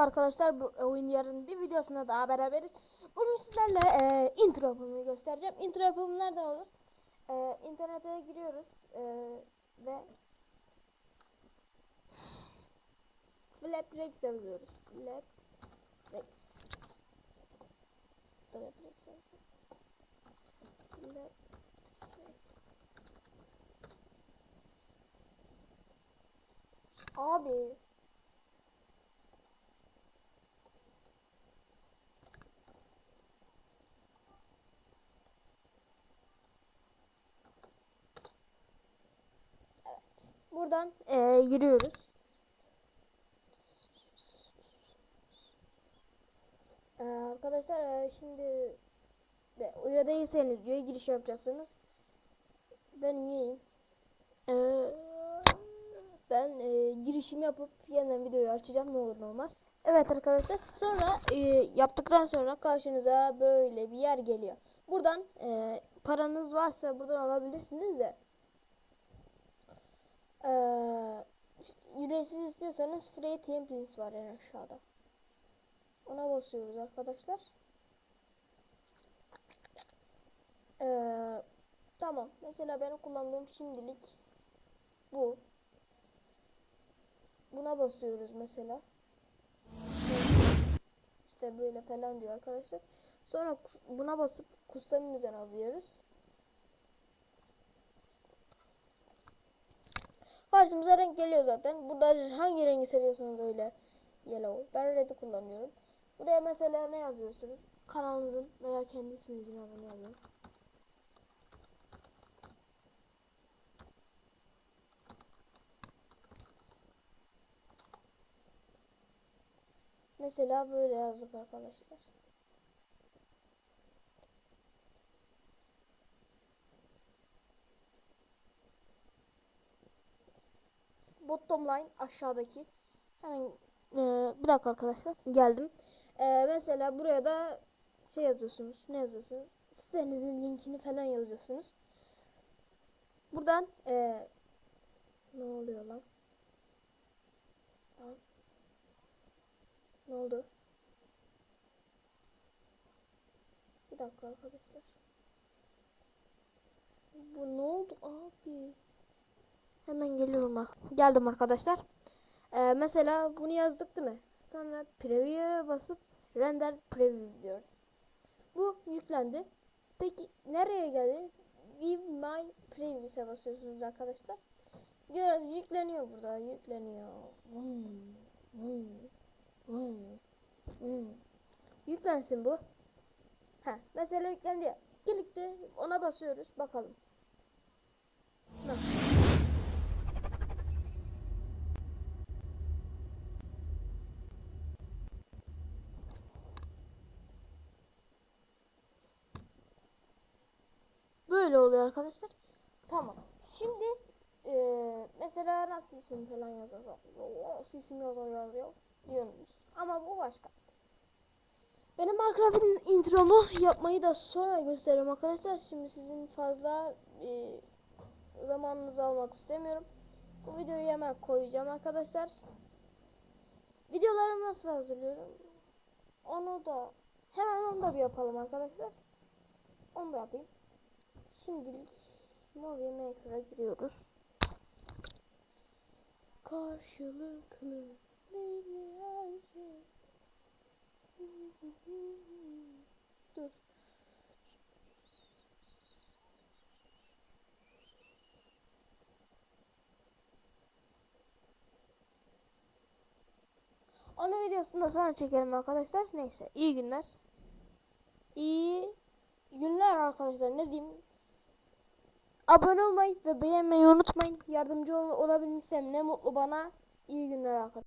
arkadaşlar. Bu oyun yarın bir videosunda daha beraberiz. Bugün sizlerle e, intro yapımını göstereceğim. Intro yapımı nereden olur? E, internete giriyoruz e, ve Flaplex yazıyoruz. Flaplex. Flaplex. Abi. Evet. Buradan e, yürüyoruz. Ee, arkadaşlar e, şimdi de, üye değilseniz üye giriş yapacaksınız. Ben üyeyim. Ee, ben e, girişimi yapıp yeniden videoyu açacağım ne olur ne olmaz. Evet arkadaşlar sonra e, yaptıktan sonra karşınıza böyle bir yer geliyor. Buradan e, paranız varsa buradan alabilirsiniz de. E, ücretsiz istiyorsanız free templates var en aşağıda. Ona basıyoruz arkadaşlar. Ee, tamam. Mesela benim kullandığım şimdilik bu. Buna basıyoruz mesela. İşte böyle falan diyor arkadaşlar. Sonra buna basıp kustanın üzerine alıyoruz. Karşımıza renk geliyor zaten. Burada hangi rengi seviyorsanız öyle yellow. Ben red'i kullanıyorum. Buraya mesela ne yazıyorsunuz? Kanalınızın veya kendi isminizin adını yazın. Mesela böyle yazdık arkadaşlar. Bottom line aşağıdaki. Hemen eee, bir dakika arkadaşlar geldim. Eee, mesela buraya da şey yazıyorsunuz. Ne yazıyorsunuz? Sitenizin linkini falan yazıyorsunuz. Buradan eee, ne oluyor lan? Lan. Ne oldu? Bir dakika arkadaşlar. Bu ne oldu abi? Hemen geliyorum bak. Geldim arkadaşlar. Ee, mesela bunu yazdık değil mi? Sonra preview'e basıp render preview diyoruz. Bu yüklendi. Peki nereye geldi? View my preview'e basıyorsunuz arkadaşlar. Gör, yükleniyor burada. Yükleniyor. Hmm, hmm, hmm, hmm. Yüklensin bu. Ha, mesela yüklendi ya. Birlikte ona basıyoruz. Bakalım. Nasıl? Böyle oluyor arkadaşlar. Tamam. Şimdi eee, mesela nasıl isim falan yazacağız. Nasıl isim yazacağız ya diyorsunuz. Ama bu başka. Benim Minecraft'ın introlu yapmayı da sonra gösteririm arkadaşlar. Şimdi sizin fazla eee, zamanınızı almak istemiyorum. Bu videoyu hemen koyacağım arkadaşlar. Videolarımı nasıl hazırlıyorum? Onu da hemen onu da bir yapalım arkadaşlar. Onu da yapayım. Şimdilik Movie Maker'a giriyoruz. Karşılıklı değil her şey. Dur. Onu videosunu da sonra çekelim arkadaşlar. Neyse iyi günler. İyi günler arkadaşlar ne diyeyim. Abone olmayı ve beğenmeyi unutmayın. Yardımcı ol olabilmişsem ne mutlu bana. İyi günler arkadaşlar.